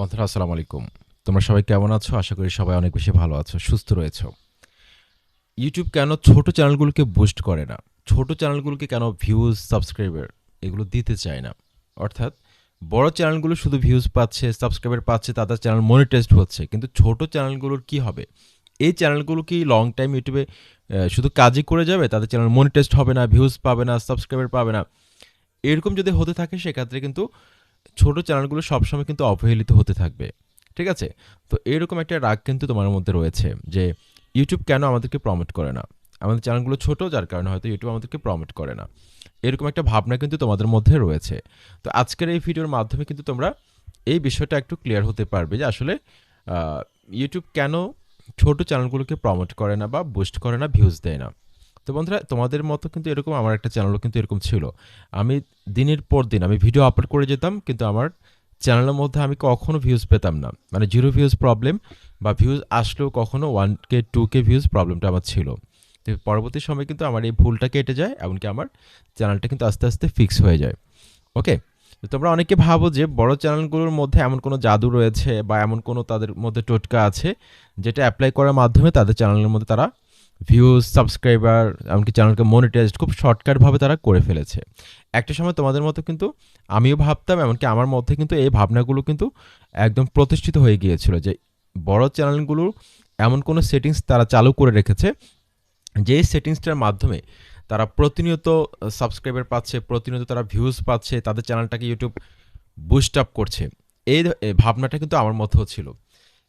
বন্ধুরা, আসসালামু আলাইকুম। তোমরা সবাই কেমন আছো? আশা করি সবাই অনেক বেশি ভালো আছো, সুস্থ রয়েছো। ইউটিউব কেন ছোট চ্যানেলগুলোকে বুস্ট করে না? ছোট চ্যানেলগুলোকে কেন ভিউজ সাবস্ক্রাইবার এগুলো দিতে চায় না? অর্থাৎ, বড় চ্যানেলগুলো শুধু ভিউজ পাচ্ছে সাবস্ক্রাইবার পাচ্ছে, তাদের চ্যানেল মনিটাইজড হচ্ছে, কিন্তু ছোট চ্যানেলগুলোর কি হবে? এই চ্যানেলগুলো কি লং টাইম ইউটিউবে শুধু কাজই করে যাবে, তাদের চ্যানেল মনিটাইজড হবে না ভিউজ পাবে না সাবস্ক্রাইবার পাবে না। এরকম যদি হতে থাকে, সেক্ষেত্রে কিন্তু ছোট চ্যানেলগুলো সবসময় কিন্তু অবহেলিত হতে থাকবে, ঠিক আছে? তো এরকম একটা রাগ কিন্তু তোমার মধ্যে রয়েছে যে ইউটিউব কেন আমাদেরকে প্রমোট করে না? আমাদের চ্যানেলগুলো ছোট, যার কারণে হয়তো ইউটিউব আমাদেরকে প্রমোট করে না। এরকম একটা ভাবনা কিন্তু তোমাদের মধ্যে রয়েছে। তো আজকের এই ভিডিওর মাধ্যমে কিন্তু তোমরা এই বিষয়টা একটু ক্লিয়ার হতে পারবে যে আসলে ইউটিউব কেন ছোট চ্যানেলগুলোকে প্রমোট করে না বা বুস্ট করে না ভিউজ দেয় না? তো বন্ধুরা, তোমাদের মতো কিন্তু এরকম আমার একটা চ্যানেলও কিন্তু এরকম ছিল। আমি দিনের পর দিন আমি ভিডিও আপলোড করে যেতাম, কিন্তু আমার চ্যানেলের মধ্যে আমি কখনো ভিউজ পেতাম না। মানে জিরো ভিউজ প্রবলেম বা ভিউজ আসলেও কখনো one K two K views প্রবলেমটা আমার ছিল। তো পরবর্তী সময় কিন্তু আমার এই ভুলটা কেটে যায়, এমনকি আমার চ্যানেলটা কিন্তু আস্তে আস্তে ফিক্স হয়ে যায়। ওকে তো তোমরা অনেকে ভাবো যে বড় চ্যানেলগুলোর মধ্যে এমন কোনো জাদু রয়েছে বা এমন কোনো তাদের মধ্যে টোটকা আছে, যেটা অ্যাপ্লাই করার মাধ্যমে তাদের চ্যানেলের মধ্যে তারা ভিউজ সাবস্ক্রাইবার এমনকি চ্যানেলকে মনিটাইজড খুব শর্টকাটভাবে তারা করে ফেলেছে। একটা সময় তোমাদের মতো কিন্তু আমিও ভাবতাম, এমনকি আমার মধ্যে কিন্তু এই ভাবনাগুলো কিন্তু একদম প্রতিষ্ঠিত হয়ে গিয়েছিল যে বড় চ্যানেলগুলো এমন কোনো সেটিংস তারা চালু করে রেখেছে যে সেটিংসটার মাধ্যমে তারা প্রতিনিয়ত সাবস্ক্রাইবার পাচ্ছে, প্রতিনিয়ত তারা ভিউজ পাচ্ছে, তাদের চ্যানেলটাকে ইউটিউব বুস্ট আপ করছে। এই ভাবনাটা কিন্তু আমার মধ্যেও ছিল।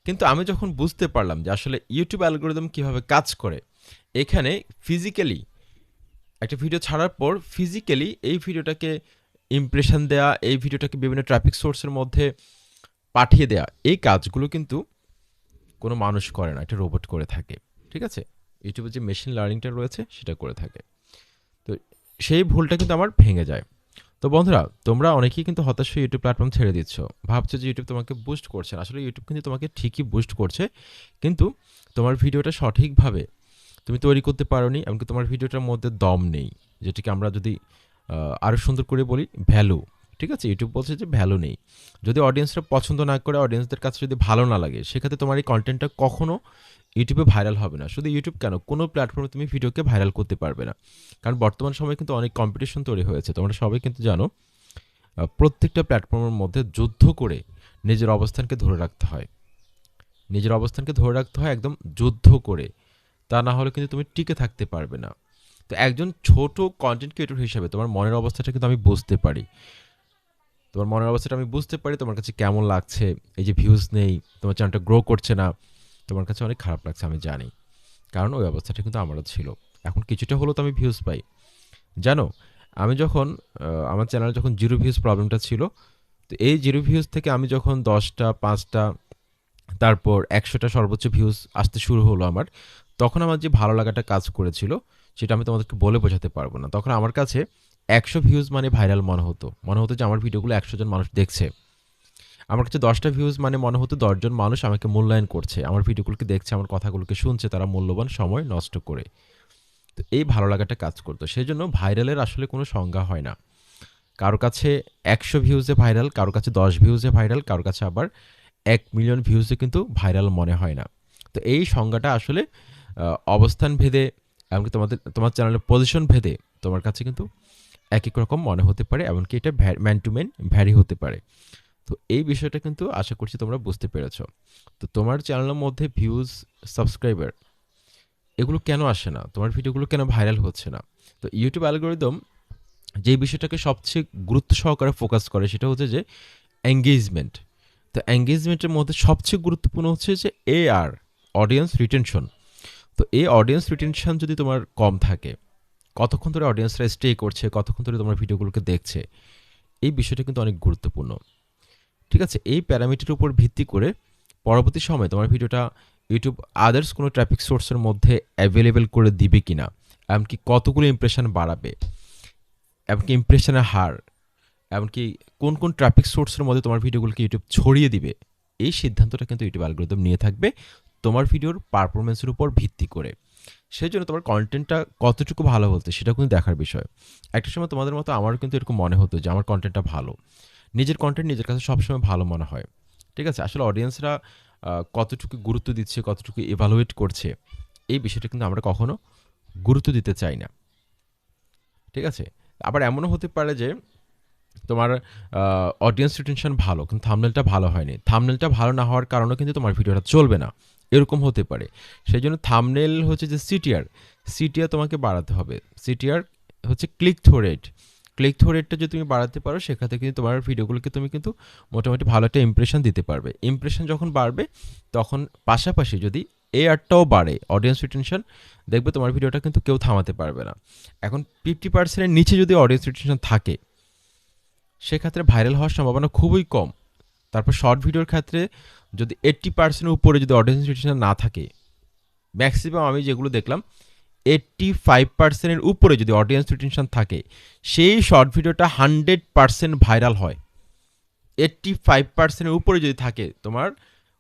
কিন্তু আমি যখন বুঝতে পারলাম যে আসলে ইউটিউব অ্যালগোরিদম কীভাবে কাজ করে এখানে ফিজিক্যালি একটা ভিডিও ছাড়ার পর ফিজিক্যালি এই ভিডিওটাকে ইমপ্রেশন দেয়া, এই ভিডিওটাকে বিভিন্ন ট্রাফিক সোর্সের মধ্যে পাঠিয়ে দেয়া, এই কাজগুলো কিন্তু কোনো মানুষ করে না এটা রোবট করে থাকে, ঠিক আছে? ইউটিউবে যে মেশিন লার্নিংটা রয়েছে সেটা করে থাকে। তো সেই ভুলটা কিন্তু আমার ভেঙে যায়। তো বন্ধুরা, তোমরা অনেকেই কিন্তু হতাশ হয়ে ইউটিউব প্ল্যাটফর্ম ছেড়ে দিচ্ছ। ভাবছ যে ইউটিউব তোমাকে বুস্ট করছে আসলে ইউটিউব কিন্তু তোমাকে ঠিকই বুস্ট করছে। কিন্তু তোমার ভিডিওটা সঠিকভাবে তুমি তৈরি করতে পারোনি, এমনকি তোমার ভিডিওটার মধ্যে দম নেই, যেটাকে আমরা যদি আরও সুন্দর করে বলি, ভ্যালু। ঠিক আছে? ইউটিউব বলছে যে ভ্যালু নেই। যদি অডিয়েন্সরা পছন্দ না করে অডিয়েন্সদের কাছে যদি ভালো না লাগে, সেক্ষেত্রে তোমার এই কন্টেন্টটা কখনও ইউটিউবে ভাইরাল হবে না। শুধু ইউটিউব কেন? কোনো প্ল্যাটফর্মে তুমি ভিডিওকে ভাইরাল করতে পারবে না। কারণ বর্তমান সময়ে কিন্তু অনেক কম্পিটিশন তৈরি হয়েছে। তোমরা সবাই কিন্তু জানো প্রত্যেকটা প্ল্যাটফর্মের মধ্যে যুদ্ধ করে নিজের অবস্থানকে ধরে রাখতে হয়। নিজের অবস্থানকে ধরে রাখতে হয় একদম যুদ্ধ করে। তা না হলে কিন্তু তুমি টিকে থাকতে পারবে না। তো একজন ছোট কন্টেন্ট ক্রিয়েটর হিসেবে তোমার মনের অবস্থাটা কিন্তু আমি বুঝতে পারি। তোমার মনের অবস্থাটা আমি বুঝতে পারি, তোমার কাছে কেমন লাগছে, এই যে ভিউজ নেই, তোমার চ্যানেলটা গ্রো করছে না, তোমার কাছে অনেক খারাপ লাগছে আমি জানি। কারণ ওই অবস্থাটা কিন্তু আমারও ছিল। এখন কিছুটা হলেও তো আমি ভিউজ পাই। জানো, আমি যখন আমার চ্যানেলে যখন জিরো ভিউজ প্রবলেমটা ছিল, তো এই জিরো ভিউজ থেকে আমি যখন দশটা, পাঁচটা তারপর একশোটা সর্বোচ্চ ভিউজ আসতে শুরু হলো আমার। তখন আমার যে ভালো লাগাটা কাজ করেছিল, সেটা আমি তোমাদেরকে বলে বোঝাতে পারব না। তখন আমার কাছে একশো ভিউজ মানে ভাইরাল মনে হতো। মনে হতো যে আমার ভিডিওগুলো একশো জন মানুষ দেখছে। আমার কাছে দশটা ভিউজ মানে মনে হতো দশজন মানুষ আমাকে মূল্যায়ন করছে। আমার ভিডিওগুলোকে দেখছে, আমার কথাগুলোকে শুনছে, তারা মূল্যবান সময় নষ্ট করে। তো এই ভালো লাগাটা কাজ করতো। সেই জন্য ভাইরালের আসলে কোনো সংজ্ঞা হয় না। কারও কাছে একশো ভিউজে ভাইরাল কারও কাছে দশ ভিউজে ভাইরাল কারও কাছে আবার এক মিলিয়ন ভিউজে কিন্তু ভাইরাল মনে হয় না। তো এই সংজ্ঞাটা আসলে অবস্থান ভেদে, এমনকি তোমাদের, তোমার চ্যানেলের পজিশন ভেদে তোমার কাছে কিন্তু এক এক রকম মনে হতে পারে, এমনকি এটা ম্যান টু ম্যান ভ্যারি হতে পারে। তো এই বিষয়টা কিন্তু আশা করছি তোমরা বুঝতে পেরেছ। তো তোমার চ্যানেলের মধ্যে ভিউজ সাবস্ক্রাইবার এগুলো কেন আসে না? তোমার ভিডিওগুলো কেন ভাইরাল হচ্ছে না? তো ইউটিউব অ্যালগোরিদম যে বিষয়টাকে সবচেয়ে গুরুত্ব সহকারে ফোকাস করে সেটা হচ্ছে যে এঙ্গেজমেন্ট তো এঙ্গেজমেন্টের মধ্যে সবচেয়ে গুরুত্বপূর্ণ হচ্ছে যে এ আর অডিয়েন্স রিটেনশন তো এই অডিয়েন্স রিটেনশন যদি তোমার কম থাকে, কতক্ষণ ধরে অডিয়েন্সরা স্টে করছে, কতক্ষণ ধরে তোমার ভিডিওগুলোকে দেখছে, এই বিষয়টা কিন্তু অনেক গুরুত্বপূর্ণ। ঠিক আছে? এই প্যারামিটারের উপর ভিত্তি করে পরবর্তী সময় তোমার ভিডিওটা ইউটিউব আদার্স কোনো ট্রাফিক সোর্সের মধ্যে অ্যাভেলেবেল করে দিবে কিনা, এমনকি কতগুলো ইমপ্রেশন বাড়াবে, এমনকি ইমপ্রেশনের হার এমনকি কোন কোন ট্রাফিক সোর্সের মধ্যে তোমার ভিডিওগুলোকে ইউটিউব ছড়িয়ে দিবে, এই সিদ্ধান্তটা কিন্তু ইউটিউব অ্যালগোরিদম নিয়ে থাকবে তোমার ভিডিওর পারফরমেন্সের উপর ভিত্তি করে। সেই জন্য তোমার কন্টেন্টটা কতটুকু ভালো হচ্ছে সেটা কিন্তু দেখার বিষয়। একটা সময় তোমাদের মতো আমারও কিন্তু এরকম মনে হতো যে আমার কন্টেন্টটা ভালো। নিজের কন্টেন্ট নিজের কাছে সবসময় ভালো মনে হয়। ঠিক আছে? আসলে অডিয়েন্সরা কতটুকু গুরুত্ব দিচ্ছে, কতটুকু এভালুয়েট করছে, এই বিষয়টা কিন্তু আমরা কখনো গুরুত্ব দিতে চাই না। ঠিক আছে? আবার এমনও হতে পারে যে তোমার অডিয়েন্স রিটেনশন ভালো, কিন্তু থামনেলটা ভালো হয়নি। থামনেলটা ভালো না হওয়ার কারণে কিন্তু তোমার ভিডিওটা চলবে না। এরকম হতে পারে। সেই জন্য থামনেল হচ্ছে যে সিটিআর সিটিআর তোমাকে বাড়াতে হবে। সিটিআর হচ্ছে click through rate click through রেটটা যদি তুমি বাড়াতে পারো সেক্ষেত্রে কিন্তু তোমার ভিডিওগুলোকে তুমি কিন্তু মোটামুটি ভালো একটা ইমপ্রেশন দিতে পারবে। ইমপ্রেশন যখন বাড়বে, তখন পাশাপাশি যদি এই আরটাও বাড়ে অডিয়েন্স রিটেনশন দেখবে তোমার ভিডিওটা কিন্তু কেউ থামাতে পারবে না। এখন ফিফটি পার্সেন্টের নিচে যদি অডিয়েন্স রিটেনশন থাকে সেক্ষেত্রে ভাইরাল হওয়ার সম্ভাবনা খুবই কম। তারপর শর্ট ভিডিওর ক্ষেত্রে যদি এইট্টি পার্সেন্টের উপরে যদি অডিয়েন্স রিটেনশন না থাকে ম্যাক্সিমাম আমি যেগুলো দেখলাম এইট্টি ফাইভ পার্সেন্টের উপরে যদি অডিয়েন্স রিটেনশন থাকে, সেই শর্ট ভিডিওটা হান্ড্রেড পার্সেন্ট ভাইরাল হয়। এইট্টি ফাইভ পার্সেন্টের উপরে যদি থাকে, তোমার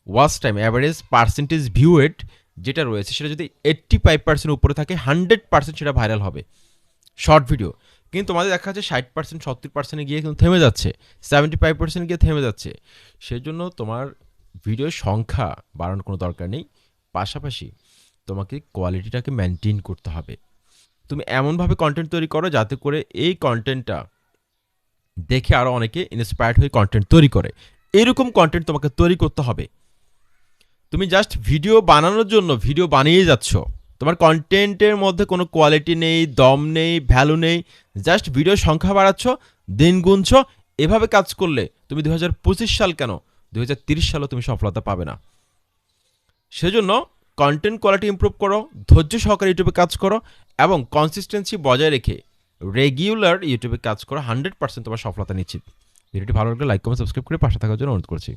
watch time average percentage view rate যেটা রয়েছে, সেটা যদি এইট্টি ফাইভ পার্সেন্ট উপরে থাকে হান্ড্রেড পার্সেন্ট সেটা ভাইরাল হবে। শর্ট ভিডিও কিন্তু তোমাদের দেখা যাচ্ছে ষাট পার্সেন্ট সত্তর পার্সেন্টে গিয়ে কিন্তু থেমে যাচ্ছে। সেভেন্টি ফাইভ পার্সেন্ট গিয়ে থেমে যাচ্ছে। সেই জন্য তোমার ভিডিওর সংখ্যা বাড়ানোর কোনো দরকার নেই। পাশাপাশি তোমাকে কোয়ালিটিটাকে মেনটেন করতে হবে। তুমি এমনভাবে কন্টেন্ট তৈরি করো যাতে করে এই কন্টেন্টটা দেখে আরও অনেকে ইন্সপায়ার্ড হয়ে কন্টেন্ট তৈরি করে। এরকম কন্টেন্ট তোমাকে তৈরি করতে হবে। তুমি জাস্ট ভিডিও বানানোর জন্য ভিডিও বানিয়ে যাচ্ছ। তোমার কন্টেন্টের মধ্যে কোনো কোয়ালিটি নেই, দম নেই ভ্যালু নেই জাস্ট ভিডিওর সংখ্যা বাড়াচ্ছ, দিন গুনছ, এভাবে কাজ করলে তুমি দু হাজার পঁচিশ সাল কেন? দু সালও তুমি সফলতা পাবে না। সেজন্য কন্টেন্ট কোয়ালিটি ইমপ্রুভ করো, ধৈর্য সহকারে ইউটিউবে কাজ করো এবং কনসিস্টেন্সি বজায় রেখে রেগুলার ইউটিউবে কাজ করো হান্ড্রেড পার্সেন্ট তোমার সফলতা নিশ্চিত। ভিডিওটি ভালো লাগলে লাইক কমেন্ট সাবস্ক্রাইব করে পাশে থাকার জন্য অনুরোধ করছি।